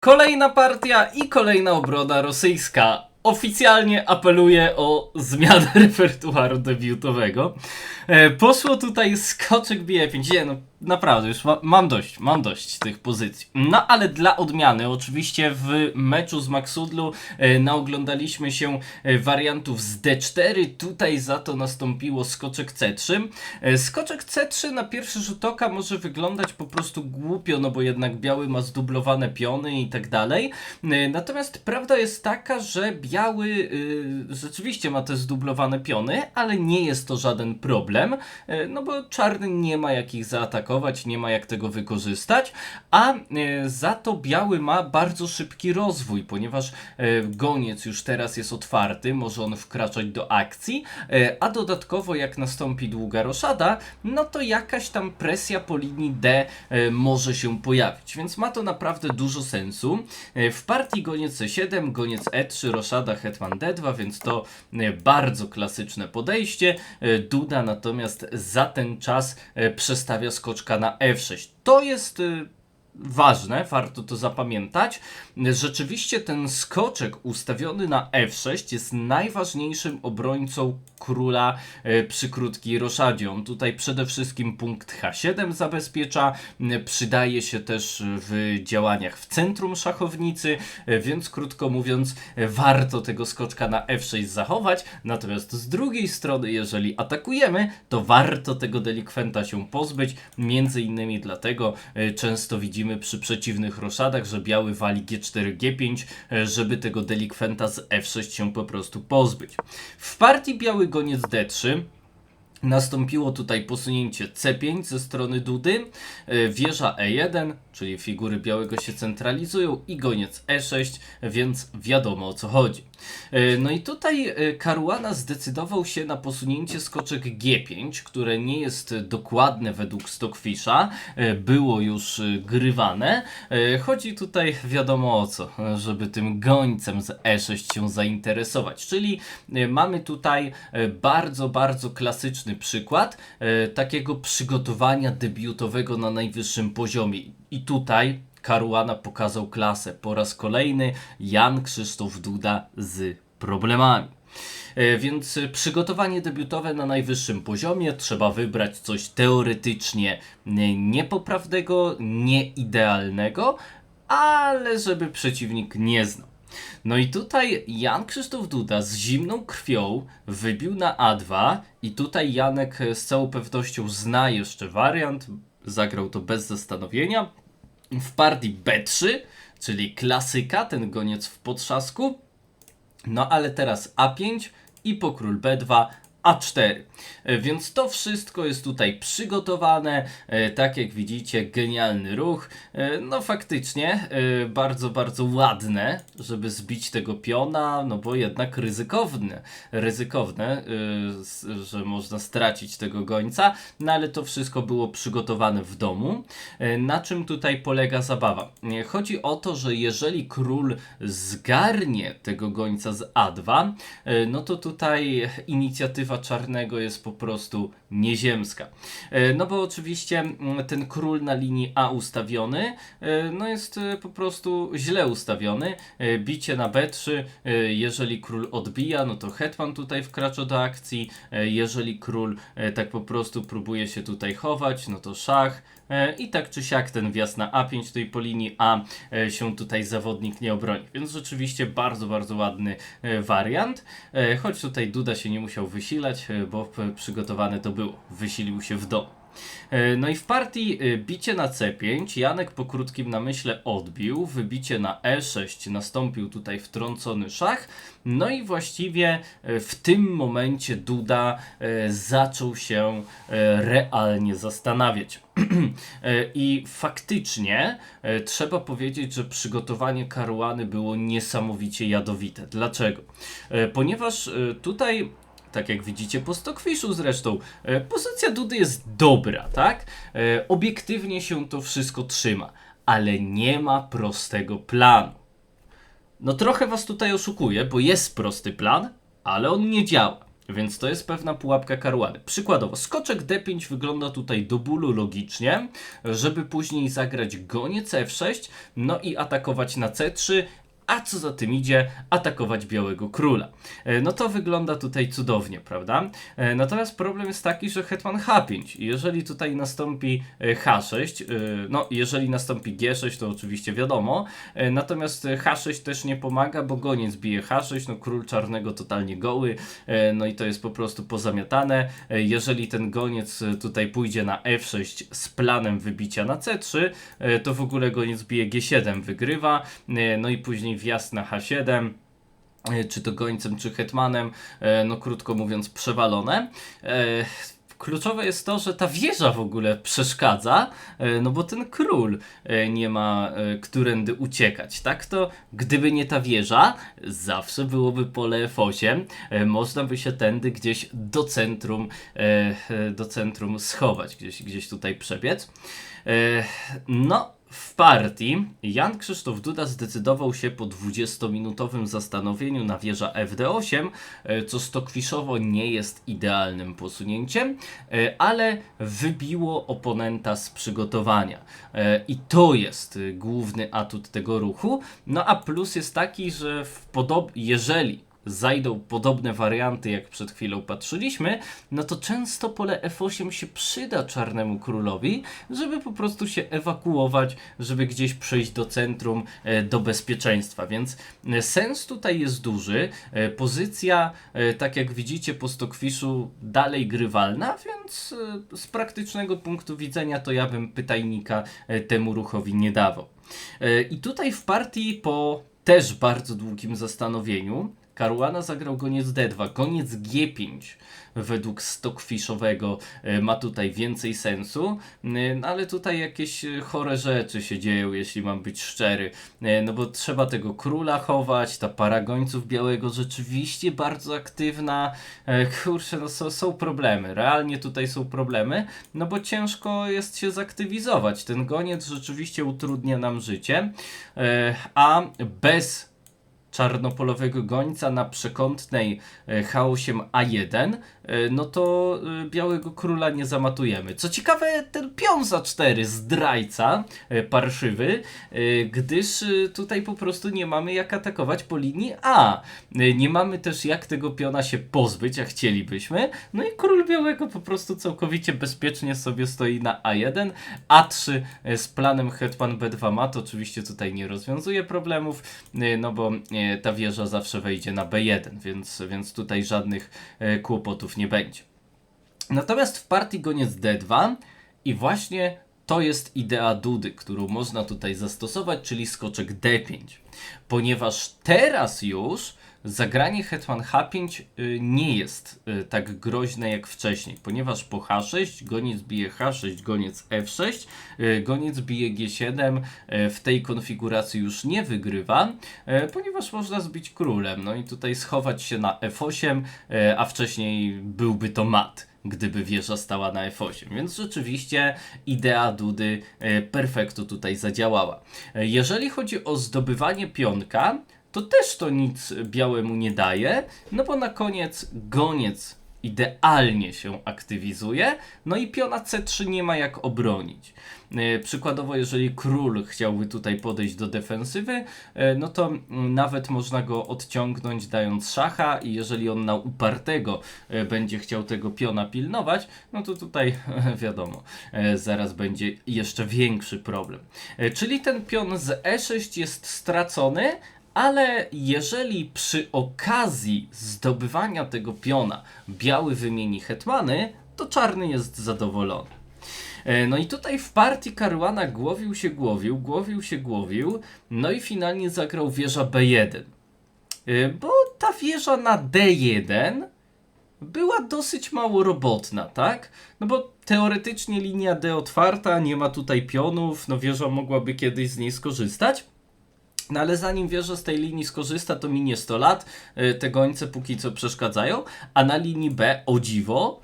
Kolejna partia i kolejna obrona rosyjska. Oficjalnie apeluje o zmianę repertuaru debiutowego. E, poszło tutaj skoczek bije 5. Nie, no naprawdę, już ma, mam dość, mam dość tych pozycji. No ale dla odmiany, oczywiście w meczu z Maxudlu e, naoglądaliśmy się e, wariantów z D4. Tutaj za to nastąpiło skoczek C3. E, skoczek C3 na pierwszy rzut oka może wyglądać po prostu głupio, no bo jednak biały ma zdublowane piony i tak dalej. E, Natomiast prawda jest taka, że biały y, rzeczywiście ma te zdublowane piony, ale nie jest to żaden problem, e, no bo czarny nie ma jak ich zaatakować, nie ma jak tego wykorzystać, a e, za to biały ma bardzo szybki rozwój, ponieważ e, goniec już teraz jest otwarty, może on wkraczać do akcji, e, a dodatkowo jak nastąpi długa roszada, no to jakaś tam presja po linii D może się pojawić, więc ma to naprawdę dużo sensu. W partii goniec C7, goniec E3, roszada, hetman D2, więc to bardzo klasyczne podejście. Duda natomiast za ten czas przestawia na F6. To jest e, ważne, warto to zapamiętać. Rzeczywiście ten skoczek ustawiony na F6 jest najważniejszym obrońcą króla e, przy krótkiej roszadzie. On tutaj przede wszystkim punkt H7 zabezpiecza, przydaje się też w działaniach w centrum szachownicy, e, więc krótko mówiąc e, warto tego skoczka na F6 zachować, natomiast z drugiej strony jeżeli atakujemy, to warto tego delikwenta się pozbyć, między innymi dlatego często widzimy przy przeciwnych roszadach, że biały wali G4, G5, e, żeby tego delikwenta z F6 się po prostu pozbyć. W partii biały goniec D3 Nastąpiło tutaj posunięcie C5 ze strony Dudy, e, wieża E1, czyli figury białego się centralizują i goniec E6, więc wiadomo o co chodzi. E, No i tutaj e, Caruana zdecydował się na posunięcie skoczek G5, które nie jest dokładne według Stockfisha, e, było już e, grywane. E, Chodzi tutaj wiadomo o co, e, żeby tym gońcem z E6 się zainteresować, czyli e, mamy tutaj e, bardzo, bardzo klasyczny przykład e, takiego przygotowania debiutowego na najwyższym poziomie. I tutaj Caruana pokazał klasę. Po raz kolejny Jan Krzysztof Duda z problemami. E, Więc e, przygotowanie debiutowe na najwyższym poziomie trzeba wybrać coś teoretycznie nie- niepoprawnego, nieidealnego, ale żeby przeciwnik nie znał. No i tutaj Jan Krzysztof Duda z zimną krwią wybił na A2 i tutaj Janek e, z całą pewnością zna jeszcze wariant, zagrał to bez zastanowienia. W partii B3, czyli klasyka, ten goniec w potrzasku, no ale teraz A5 i po król B2 A4. E, Więc to wszystko jest tutaj przygotowane. E, Tak jak widzicie, genialny ruch. E, No faktycznie bardzo, bardzo ładne, żeby zbić tego piona, no bo jednak ryzykowne, ryzykowne, że można stracić tego gońca, no ale to wszystko było przygotowane w domu. Na czym tutaj polega zabawa? Chodzi o to, że jeżeli król zgarnie tego gońca z A2, e, no to tutaj inicjatywa czarnego jest po prostu nieziemska. E, No bo oczywiście mm, ten król na linii A ustawiony, e, no jest e, po prostu źle ustawiony. Bicie na B3, e, jeżeli król odbija, no to hetman tutaj wkracza do akcji. Jeżeli król tak po prostu próbuje się tutaj chować, no to szach. I tak czy siak ten wjazd na A5 tutaj po linii A się tutaj zawodnik nie obroni. Więc rzeczywiście bardzo, bardzo ładny wariant. Choć tutaj Duda się nie musiał wysilać, e, bo p- przygotowane to było. Wysilił się w domu. E, No i w partii e, bicie na C5, Janek po krótkim namyśle odbił, wybicie na E6, nastąpił tutaj wtrącony szach, no i właściwie e, w tym momencie Duda e, zaczął się e, realnie zastanawiać. E, I faktycznie e, trzeba powiedzieć, że przygotowanie Karuany było niesamowicie jadowite. Dlaczego? E, Ponieważ e, tutaj tak jak widzicie po Stockfishu zresztą, e, pozycja Dudy jest dobra, tak? E, obiektywnie się to wszystko trzyma, ale nie ma prostego planu. No trochę was tutaj oszukuję, bo jest prosty plan, ale on nie działa. Więc to jest pewna pułapka Karuany. Przykładowo, skoczek D5 wygląda tutaj do bólu logicznie, żeby później zagrać goniec F6, no i atakować na C3, a co za tym idzie, atakować Białego Króla. E, No to wygląda tutaj cudownie, prawda? E, Natomiast problem jest taki, że hetman H5. I Jeżeli tutaj nastąpi e, H6, e, no jeżeli nastąpi G6, to oczywiście wiadomo. Natomiast e, H6 też nie pomaga, bo goniec bije H6, no król czarnego totalnie goły, no i to jest po prostu pozamiatane. Jeżeli ten goniec tutaj pójdzie na F6 z planem wybicia na C3, e, to w ogóle goniec bije G7, wygrywa, no i później wjazd na H7 e, czy to gońcem, czy hetmanem, e, no krótko mówiąc, przewalone. E, Kluczowe jest to, że ta wieża w ogóle przeszkadza, no bo ten król nie ma którędy uciekać. Tak to, gdyby nie ta wieża, zawsze byłoby pole F8, e, można by się tędy gdzieś do centrum, do centrum schować, gdzieś, gdzieś tutaj przebiec. No, w partii Jan Krzysztof Duda zdecydował się po 20-minutowym zastanowieniu na wieża FD8, e, co stokwiszowo nie jest idealnym posunięciem, e, ale wybiło oponenta z przygotowania. E, I to jest główny atut tego ruchu. No a plus jest taki, że w podob- jeżeli zajdą podobne warianty, jak przed chwilą patrzyliśmy, no to często pole F8 się przyda czarnemu królowi, żeby po prostu się ewakuować, żeby gdzieś przejść do centrum, e, do bezpieczeństwa. Więc e, sens tutaj jest duży. E, Pozycja, tak jak widzicie po Stockfishu, dalej grywalna, więc z praktycznego punktu widzenia to ja bym pytajnika temu ruchowi nie dawał. I tutaj w partii po też bardzo długim zastanowieniu Caruana zagrał goniec D2, goniec G5 według Stockfishowego e, ma tutaj więcej sensu, e, no ale tutaj jakieś e, chore rzeczy się dzieją, jeśli mam być szczery, no bo trzeba tego króla chować, ta para gońców białego rzeczywiście bardzo aktywna, kurczę, no są, są problemy, realnie tutaj są problemy, no bo ciężko jest się zaktywizować, ten goniec rzeczywiście utrudnia nam życie, a bez czarnopolowego gońca na przekątnej e, H8A1, e, no to e, białego króla nie zamatujemy. Co ciekawe, ten pion za 4 zdrajca parszywy, gdyż tutaj po prostu nie mamy jak atakować po linii A. Nie mamy też jak tego piona się pozbyć, jak chcielibyśmy. No i król białego po prostu całkowicie bezpiecznie sobie stoi na A1. A3 e, z planem hetman B2 mat oczywiście tutaj nie rozwiązuje problemów, no bo ta wieża zawsze wejdzie na B1, więc, więc tutaj żadnych e, kłopotów nie będzie. Natomiast w partii goniec D2 i właśnie to jest idea Dudy, którą można tutaj zastosować, czyli skoczek D5. Ponieważ teraz już zagranie hetman H5 y, nie jest y, tak groźne jak wcześniej, ponieważ po H6 goniec bije H6, goniec F6, y, goniec bije G7 y, w tej konfiguracji już nie wygrywa, ponieważ można zbić królem, no i tutaj schować się na F8, y, a wcześniej byłby to mat gdyby wieża stała na F8. Więc rzeczywiście idea Dudy perfektu tutaj zadziałała. Jeżeli chodzi o zdobywanie pionka, to też to nic białemu nie daje, no bo na koniec goniec idealnie się aktywizuje, no i piona C3 nie ma jak obronić. E, Przykładowo, jeżeli król chciałby tutaj podejść do defensywy, e, no to nawet można go odciągnąć dając szacha i jeżeli on na upartego e, będzie chciał tego piona pilnować, no to tutaj wiadomo, zaraz będzie jeszcze większy problem. Czyli ten pion z E6 jest stracony, ale jeżeli przy okazji zdobywania tego piona biały wymieni hetmany, to czarny jest zadowolony. E, No i tutaj w partii Caruana głowił się, głowił, głowił się, głowił, no i finalnie zagrał wieża B1. E, Bo ta wieża na D1 była dosyć mało robotna, tak? No bo teoretycznie linia D otwarta, nie ma tutaj pionów, no wieża mogłaby kiedyś z niej skorzystać. No ale zanim wieża z tej linii skorzysta, to minie 100 lat, y, te gońce póki co przeszkadzają, a na linii B, o dziwo,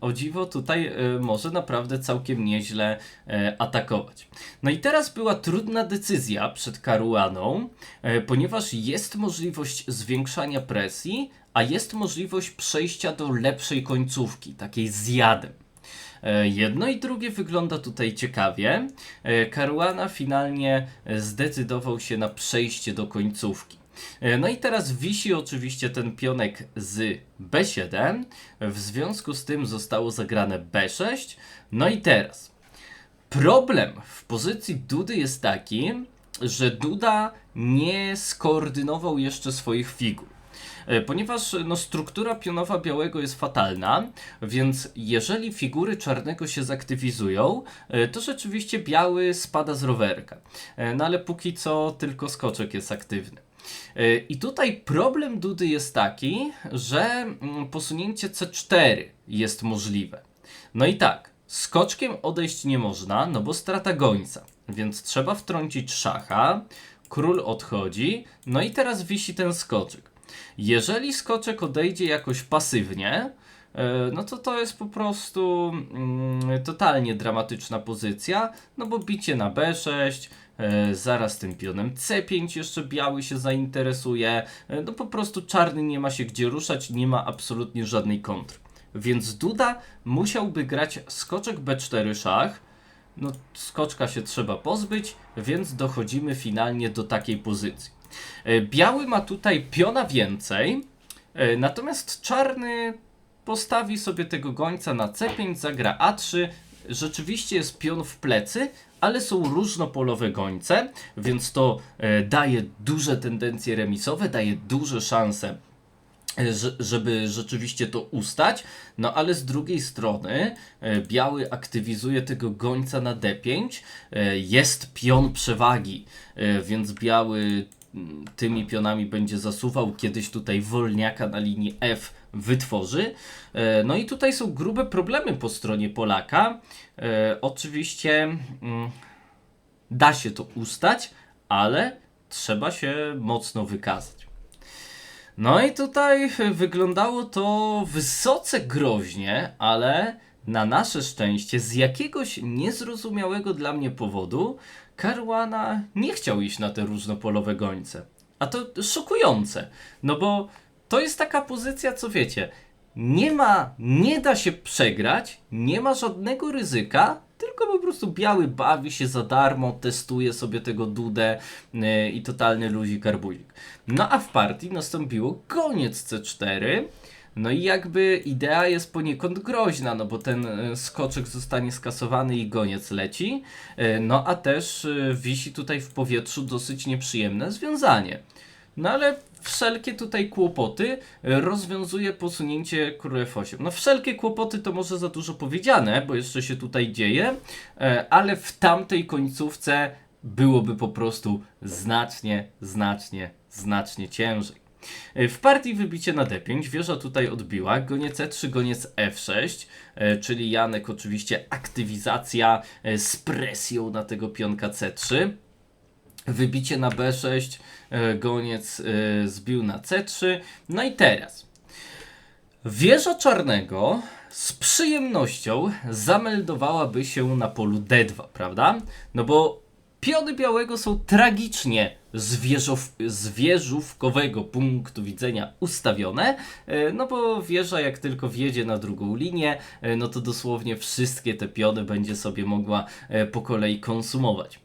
o dziwo tutaj e, może naprawdę całkiem nieźle e, atakować. No i teraz była trudna decyzja przed Karuaną, e, ponieważ jest możliwość zwiększania presji, a jest możliwość przejścia do lepszej końcówki, takiej z jadem. E, Jedno i drugie wygląda tutaj ciekawie. E, Caruana finalnie e, zdecydował się na przejście do końcówki. E, No i teraz wisi oczywiście ten pionek z B7. W związku z tym zostało zagrane B6. No i teraz problem w pozycji Dudy jest taki, że Duda nie skoordynował jeszcze swoich figur. E, Ponieważ no, struktura pionowa białego jest fatalna, więc jeżeli figury czarnego się zaktywizują, e, to rzeczywiście biały spada z rowerka. E, No ale póki co tylko skoczek jest aktywny. I tutaj problem Dudy jest taki, że mm, posunięcie C4 jest możliwe. No i tak, skoczkiem odejść nie można, no bo strata gońca, więc trzeba wtrącić szacha, król odchodzi, no i teraz wisi ten skoczek. Jeżeli skoczek odejdzie jakoś pasywnie, e, no to to jest po prostu mm, totalnie dramatyczna pozycja, no bo bicie na B6, e, zaraz tym pionem C5 jeszcze biały się zainteresuje, e, no po prostu czarny nie ma się gdzie ruszać, nie ma absolutnie żadnej kontry. Więc Duda musiałby grać skoczek B4 szach, no skoczka się trzeba pozbyć, więc dochodzimy finalnie do takiej pozycji. E, Biały ma tutaj piona więcej, e, natomiast czarny postawi sobie tego gońca na C5, zagra A3. Rzeczywiście jest pion w plecy, ale są różnopolowe gońce, więc to e, daje duże tendencje remisowe, daje duże szanse że- żeby rzeczywiście to ustać, no ale z drugiej strony biały aktywizuje tego gońca na D5, e, jest pion przewagi, więc biały tymi pionami będzie zasuwał, kiedyś tutaj wolniaka na linii F wytworzy. E, No i tutaj są grube problemy po stronie Polaka. E, Oczywiście mm, da się to ustać, ale trzeba się mocno wykazać. No i tutaj wyglądało to wysoce groźnie, ale na nasze szczęście z jakiegoś niezrozumiałego dla mnie powodu Caruana nie chciał iść na te różnopolowe gońce. A to szokujące, no bo to jest taka pozycja, co wiecie, nie ma, nie da się przegrać, nie ma żadnego ryzyka, tylko po prostu biały bawi się za darmo, testuje sobie tego dudę yy, i totalny luzik arbuzik. No a w partii nastąpiło koniec C4. No i jakby idea jest poniekąd groźna, no bo ten e, skoczek zostanie skasowany i goniec leci. E, No a też e, wisi tutaj w powietrzu dosyć nieprzyjemne związanie. No ale wszelkie tutaj kłopoty rozwiązuje posunięcie król F8. No wszelkie kłopoty to może za dużo powiedziane, bo jeszcze się tutaj dzieje, ale w tamtej końcówce byłoby po prostu znacznie, znacznie, znacznie ciężej. E, W partii wybicie na D5, wieża tutaj odbiła, goniec E3, goniec F6, e, czyli Janek oczywiście aktywizacja e, z presją na tego pionka C3. Wybicie na B6, e, goniec zbił na C3. No i teraz. Wieża czarnego z przyjemnością zameldowałaby się na polu D2, prawda? No bo piony białego są tragicznie z, wieżow, wieżówkowego punktu widzenia ustawione, e, no bo wieża jak tylko wjedzie na drugą linię, e, no to dosłownie wszystkie te piony będzie sobie mogła e, po kolei konsumować.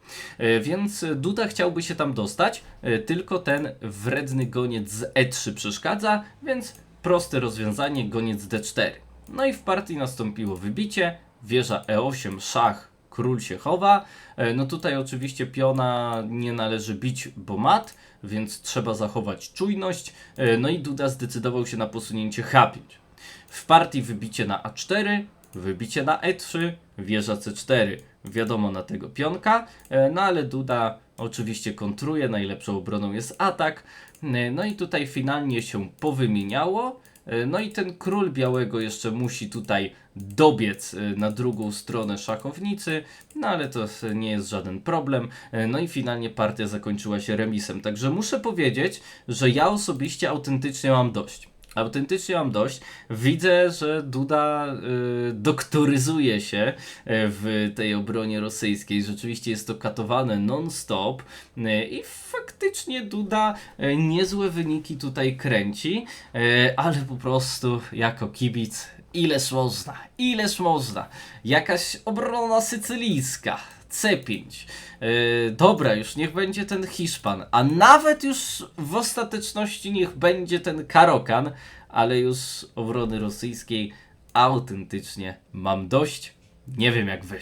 Więc Duda chciałby się tam dostać, tylko ten wredny goniec z E3 przeszkadza, więc proste rozwiązanie, goniec D4. No i w partii nastąpiło wybicie, wieża E8, szach, król się chowa. E, No tutaj oczywiście piona nie należy bić, bo mat, więc trzeba zachować czujność. E, No i Duda zdecydował się na posunięcie H5. W partii wybicie na A4, wybicie na E3, wieża C4. Wiadomo na tego pionka, e, no ale Duda oczywiście kontruje, najlepszą obroną jest atak. No i tutaj finalnie się powymieniało. E, No i ten król białego jeszcze musi tutaj dobiec e, na drugą stronę szachownicy, no ale to nie jest żaden problem. E, No i finalnie partia zakończyła się remisem. Także muszę powiedzieć, że ja osobiście autentycznie mam dość. Autentycznie mam dość. Widzę, że Duda y, doktoryzuje się y, w tej obronie rosyjskiej. Rzeczywiście jest to katowane non-stop y, i faktycznie Duda y, niezłe wyniki tutaj kręci, y, ale po prostu jako kibic ileż można, ileż można. Jakaś obrona sycylijska. C5. Yy, dobra, już niech będzie ten Hiszpan, a nawet już w ostateczności niech będzie ten Karokan, ale już obrony rosyjskiej autentycznie mam dość. Nie wiem jak wy.